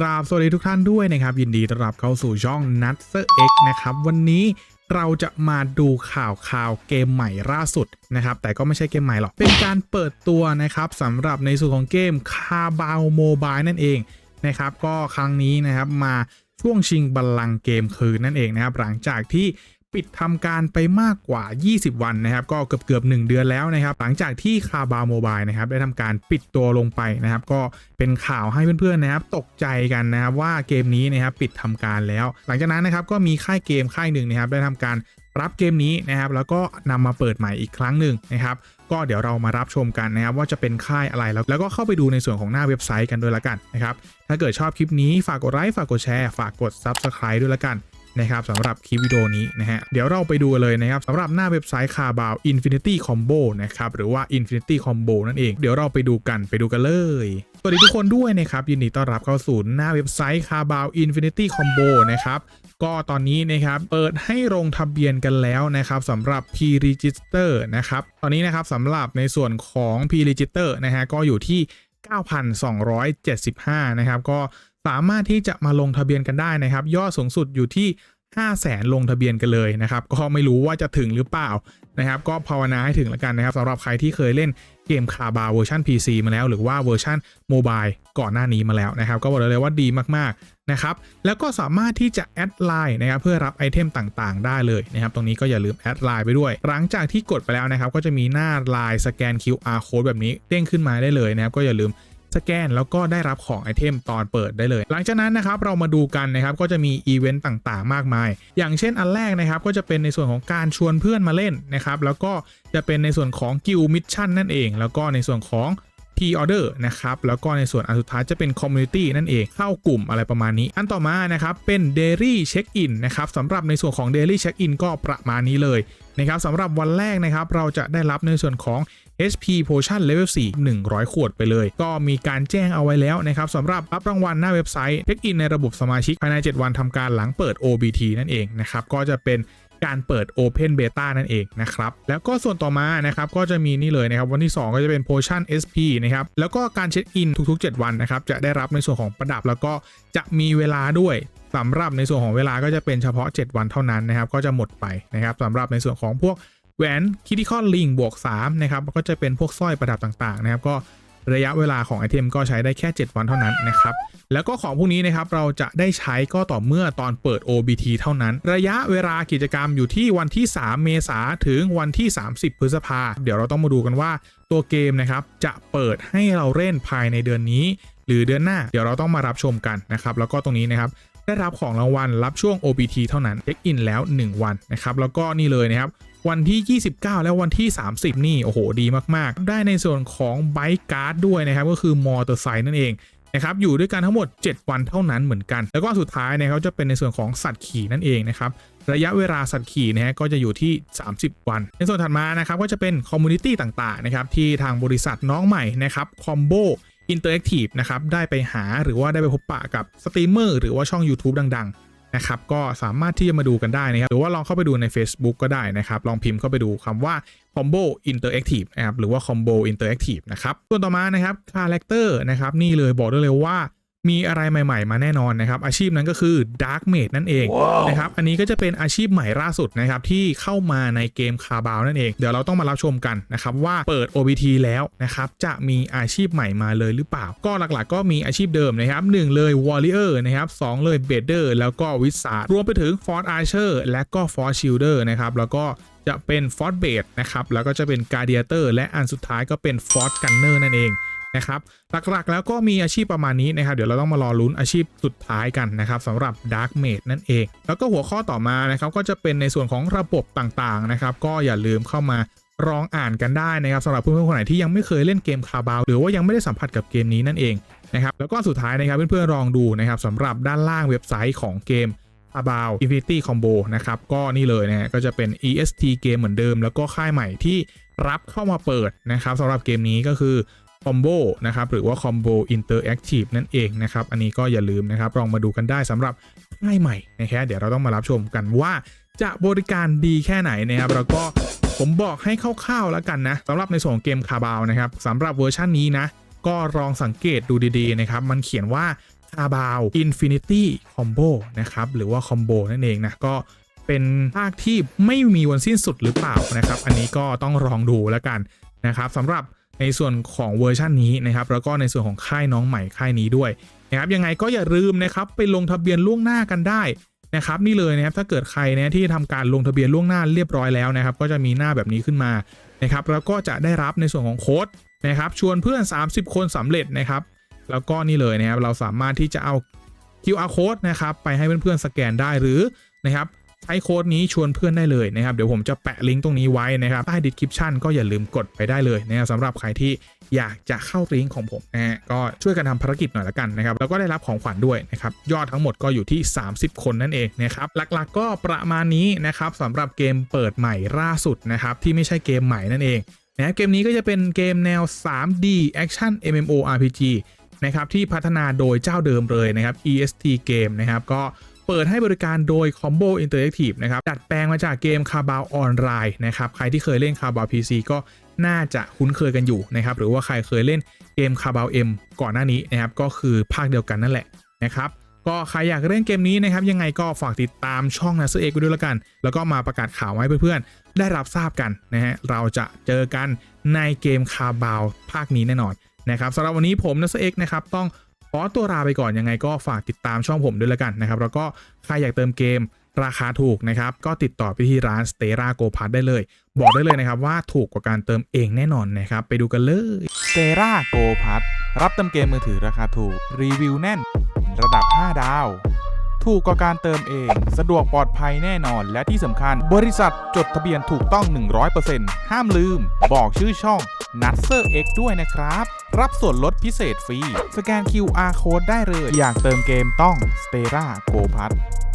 กราบสวัสดีทุกท่านด้วยนะครับ ยินดีต้อนรับเข้าสู่ช่อง n u t s e r X นะครับ วันนี้เราจะมาดูข่าวข่าวเกมใหม่ล่าสุดนะครับ แต่ก็ไม่ใช่เกมใหม่หรอก เป็นการเปิดตัวนะครับสำหรับในส่วนของเกมคาบาวโมบายนั่นเองนะครับ ก็ครั้งนี้นะครับมาช่วงชิงบัลลังก์เกมคืนนั่นเองนะครับ หลังจากที่ ปิดทำการไปมากกว่า 20 วันนะครับ ก็เกือบเกือบ1เดือนแล้วนะครับ หลังจากที่คาบาโมบายนะครับ ได้ทำการปิดตัวลงไปนะครับ ก็เป็นข่าวให้เพื่อนๆนะครับ ตกใจกันนะครับว่าเกมนี้นะครับปิดทำการแล้ว หลังจากนั้นนะครับก็มีค่ายเกมค่ายหนึ่งนะครับ ได้ทำการรับเกมนี้นะครับ แล้วก็นำมาเปิดใหม่อีกครั้งหนึ่งนะครับก็เดี๋ยวเรามารับชมกันนะครับ ว่าจะเป็นค่ายอะไรแล้ว แล้วก็เข้าไปดูในส่วนของหน้าเว็บไซต์กันด้วยละกันนะครับ ถ้าเกิดชอบคลิปนี้ฝากกดไลค์ฝากกดแชร์ ฝากกด Subscribe ด้วยละกัน นะครับสำหรับคลิปวิดีโอนี้นะฮะเดี๋ยวเราไปดูเลยนะครับสำหรับหน้าเว็บไซต์คาบาว Infinity Combo นะครับหรือว่า Infinity Combo นั่นเองเดี๋ยวเราไปดูกันไปดูกันเลยสวัสดีทุกคนด้วยนะครับยินดีต้อนรับเข้าสู่หน้าเว็บไซต์คาบาว Infinity Combo นะครับก็ตอนนี้นะครับเปิดให้ลงทะเบียนกันแล้วนะครับสำหรับ P-Register นะครับตอนนี้นะครับสำหรับในส่วนของ P-Register นะฮะก็อยู่ที่ 9,275 นะครับก็สามารถที่จะมาลงทะเบียนกันได้นะครับ ยอดสูงสุดอยู่ที่ 5 0 0แสนลงทะเบียนกันเลยนะครับ ก็ไม่รู้ว่าจะถึงหรือเปล่านะครับ ก็ภาวนาให้ถึงแล้วกันนะครับสำหรับใครที่เคยเล่นเกมคาบาเวอร์ชัน PC มาแล้ว หรือว่าเวอร์ชันโมบายก่อนหน้านี้มาแล้วนะครับ ก็บอกเลยว่าดีมากๆนะครับ แล้วก็สามารถที่จะแอดไลน์นะครับเพื่อรับไอเทมต่างๆ ได้เลยนะครับ ตรงนี้ก็อย่าลืมแอดไลน์ไปด้วย หลังจากที่กดไปแล้วนะครับ ก็จะมีหน้าไลน์สแกน QR code แบบนี้เด้งขึ้นมาได้เลยนะครับ ก็อย่าลืม สแกน แล้วก็ได้รับของไอเทมตอนเปิดได้เลย หลังจากนั้นนะครับเรามาดูกันนะครับก็จะมีอีเวนต์ต่างๆ มากมาย อย่างเช่นอันแรกนะครับก็จะเป็นในส่วนของการชวนเพื่อนมาเล่นนะครับแล้วก็จะเป็นในส่วนของกิลมิชชั่นนั่นเอง แล้วก็ในส่วนของ p order นะครับแล้วก็ในส่วนอันสุดท้ายจะเป็น community นั่นเองเข้ากลุ่มอะไรประมาณนี้ อันต่อมานะครับเป็น daily check in นะครับสำหรับในส่วนของ daily check in ก็ประมาณนี้เลยนะครับสำหรับวันแรกนะครับเราจะได้รับในส่วนของ HP Potion Level 4 100 ขวดไปเลย ก็มีการแจ้งเอาไว้แล้วนะครับสำหรับรับรางวัลหน้าเว็บไซต์เช็คอินในระบบสมาชิกภายใน 7 วันทำการหลังเปิด OBT นั่นเองนะครับก็จะเป็น การเปิด Open Beta นั่นเองนะครับ แล้วก็ส่วนต่อมานะครับก็จะมีนี่เลยนะครับ วันที่ 2 ก็จะเป็น Potion SP นะครับ แล้วก็การเช็คอินทุกๆ 7 วันนะครับ จะได้รับในส่วนของประดับแล้วก็จะมีเวลาด้วยสำหรับในส่วนของเวลาก็จะเป็นเฉพาะ 7 วันเท่านั้นนะครับ ก็จะหมดไปนะครับสำหรับในส่วนของพวกแหวนคิติคอนลิงบวก3นะครับก็จะเป็นพวกสร้อยประดับต่างๆนะครับก็ ระยะเวลาของไอเทมก็ใช้ได้แค่ 7 วันเท่านั้นนะครับ แล้วก็ของพวกนี้นะครับเราจะได้ใช้ก็ต่อเมื่อตอนเปิด OBT เท่านั้น ระยะเวลากิจกรรมอยู่ที่วันที่ 3 เมษาถึงวันที่ 30 พฤษภา เดี๋ยวเราต้องมาดูกันว่าตัวเกมนะครับจะเปิดให้เราเล่นภายในเดือนนี้ หรือเดือนหน้า เดี๋ยวเราต้องมารับชมกันนะครับ แล้วก็ตรงนี้นะครับได้รับของรางวัลรับช่วง OBT เท่านั้นเช็คอินแล้ว 1 วันนะครับแล้วก็นี่เลยนะครับ วันที่ 29 และวันที่ 30 นี่โอ้โหดีมากๆ ได้ในส่วนของไบค์การ์ดด้วยนะครับก็คือมอเตอร์ไซค์นั่นเองนะครับอยู่ด้วยกันทั้งหมด 7 วันเท่านั้นเหมือนกัน แล้วก็สุดท้ายนะครับจะเป็นในส่วนของสัตว์ขี่นั่นเองนะครับระยะเวลาสัตว์ขี่นะฮะก็จะอยู่ที่ 30 วัน ในส่วนถัดมานะครับก็จะเป็นคอมมูนิตี้ต่างๆนะครับที่ทางบริษัทน้องใหม่นะครับคอมโบอินเตอร์แอคทีฟนะครับได้ไปหาหรือว่าได้ไปพบปะกับสตรีมเมอร์หรือว่าช่อง YouTube ดังๆ นะครับก็สามารถที่จะมาดูกันได้นะครับหรือว่าลองเข้าไปดูใน Facebook ก็ได้นะครับ ลองพิมพ์เข้าไปดูคำว่า Combo Interactive นะครับหรือว่า Combo Interactive นะครับส่วนต่อมานะครับคาแรคเตอร์นะครับนี่เลยบอกได้เลยว่า มีอะไรใหม่ ๆ มาแน่นอนนะครับ อาชีพนั้นก็คือ Dark Mage นั่นเองนะครับ อันนี้ก็จะเป็นอาชีพใหม่ล่าสุดนะครับที่เข้ามาในเกมคาบาวนั่นเอง เดี๋ยวเราต้องมารับชมกันนะครับว่าเปิด OBT แล้วนะครับจะมีอาชีพใหม่มาเลยหรือเปล่า ก็หลักๆ ก็มีอาชีพเดิมนะครับ1เลย Warrior นะครับ2เลย Bader แล้วก็ Wizard รวมไปถึง Fort Archer และก็ Fort Shielder นะครับแล้วก็จะเป็น Fort b a t นะครับ แล้วก็จะเป็น Gladiator และอันสุดท้ายก็เป็น Fort Gunner นั่นเอง นะครับหลักๆแล้วก็มีอาชีพประมาณนี้นะครับ เดี๋ยวเราต้องมารอลุ้นอาชีพสุดท้ายกันนะครับสำหรับ Dark Mage นั่นเอง แล้วก็หัวข้อต่อมานะครับก็จะเป็นในส่วนของระบบต่างๆนะครับก็อย่าลืมเข้ามาลองอ่านกันได้นะครับสำหรับเพื่อนๆคนไหนที่ยังไม่เคยเล่นเกมคาบาวหรือว่ายังไม่ได้สัมผัสกับเกมนี้นั่นเองนะครับแล้วก็สุดท้ายนะครับเพื่อนๆลองดูนะครับสำหรับด้านล่างเว็บไซต์ของเกม About Infinity Combo นะครับก็นี่เลยนะฮะก็จะเป็น EST เกมเหมือนเดิม แล้วก็ค่ายใหม่ที่รับเข้ามาเปิดนะครับสำหรับเกมนี้ก็คือ Combo นะครับหรือว่า Combo Interactive นั่นเองนะครับ อันนี้ก็อย่าลืมนะครับลองมาดูกันได้สำหรับค่ายใหม่นะครับเดี๋ยวเราต้องมารับชมกันว่าจะบริการดีแค่ไหนนะครับแล้วก็ผมบอกให้คร่าวๆแล้วกันนะสำหรับในส่วนของเกมคาบาวนะครับสำหรับเวอร์ชันนี้นะ ก็ลองสังเกตดูดีๆนะครับ มันเขียนว่าคาบาว Infinity Combo นะครับ หรือว่าคอมโบนั่นเองนะ ก็เป็นภาคที่ไม่มีวันสิ้นสุดหรือเปล่านะครับ อันนี้ก็ต้องลองดูแล้วกันนะครับสำหรับ ในส่วนของเวอร์ชันนี้นะครับแล้วก็ในส่วนของค่ายน้องใหม่ค่ายนี้ด้วยนะครับยังไงก็อย่าลืมนะครับไปลงทะเบียนล่วงหน้ากันได้นะครับนี่เลยนะครับถ้าเกิดใครนะที่ทำการลงทะเบียนล่วงหน้าเรียบร้อยแล้วนะครับก็จะมีหน้าแบบนี้ขึ้นมานะครับแล้วก็จะได้รับในส่วนของโค้ดนะครับชวนเพื่อน 30 คนสำเร็จนะครับแล้วก็นี่เลยนะครับเราสามารถที่จะเอา QR code นะครับไปให้เพื่อนๆสแกนได้หรือนะครับ ใช้โค้ดนี้ชวนเพื่อนได้เลยนะครับ เดี๋ยวผมจะแปะลิงก์ตรงนี้ไว้นะครับใต้ description ก็อย่าลืมกดไปได้เลยนะครับสำหรับใครที่อยากจะเข้าลิงก์ของผมนะฮะก็ช่วยกันทำภารกิจหน่อยละกันนะครับแล้วก็ได้รับของขวัญด้วยนะครับยอดทั้งหมดก็อยู่ที่ 30 คนนั่นเองนะครับหลักๆก็ประมาณนี้นะครับสำหรับเกมเปิดใหม่ล่าสุดนะครับที่ไม่ใช่เกมใหม่นั่นเองนะเกมนี้ก็จะเป็นเกมแนว 3D Action MMORPG นะครับที่พัฒนาโดยเจ้าเดิมเลยนะครับ EST Game นะครับก็ เปิดให้บริการโดย Combo Interactive นะครับ ดัดแปลงมาจากเกมคาบาวออนไลน์นะครับ ใครที่เคยเล่นคาบาว PC ก็น่าจะคุ้นเคยกันอยู่นะครับ หรือว่าใครเคยเล่นเกมคาบาว M ก่อนหน้านี้นะครับ ก็คือภาคเดียวกันนั่นแหละนะครับ ก็ใครอยากเล่นเกมนี้นะครับ ยังไงก็ฝากติดตามช่องนัสเอกไว้ด้วยละกัน แล้วก็มาประกาศข่าวให้เพื่อนๆ ได้รับทราบกันนะฮะ เราจะเจอกันในเกมคาบาวภาคนี้แน่นอนนะครับสำหรับวันนี้ผมนัสเอกนะครับต้อง อตัวลาไปก่อนยังไงก็ฝากติดตามช่องผมด้วยแล้วกันนะครับ แล้วก็ใครอยากเติมเกมราคาถูกนะครับ ก็ติดต่อไปที่ร้าน Stera Go p a s ได้เลย บอกได้เลยนะครับว่าถูกกว่าการเติมเองแน่นอนนะครับ ไปดูกันเลยสเตราโกพัทรับเติมเกมมือถือราคาถูก รีวิวแน่น ระดับ 5 ดาว ถูกกว่าการเติมเอง สะดวกปลอดภัยแน่นอน และที่สำคัญ บริษัทจดทะเบียนถูกต้อง 100%ห้ามลืม บอกชื่อช่อง n u t s e r X ด้วยนะครับ รับส่วนลดพิเศษฟรี สแกน QR Code ได้เลย อยากเติมเกมต้อง s t e r a Go p a s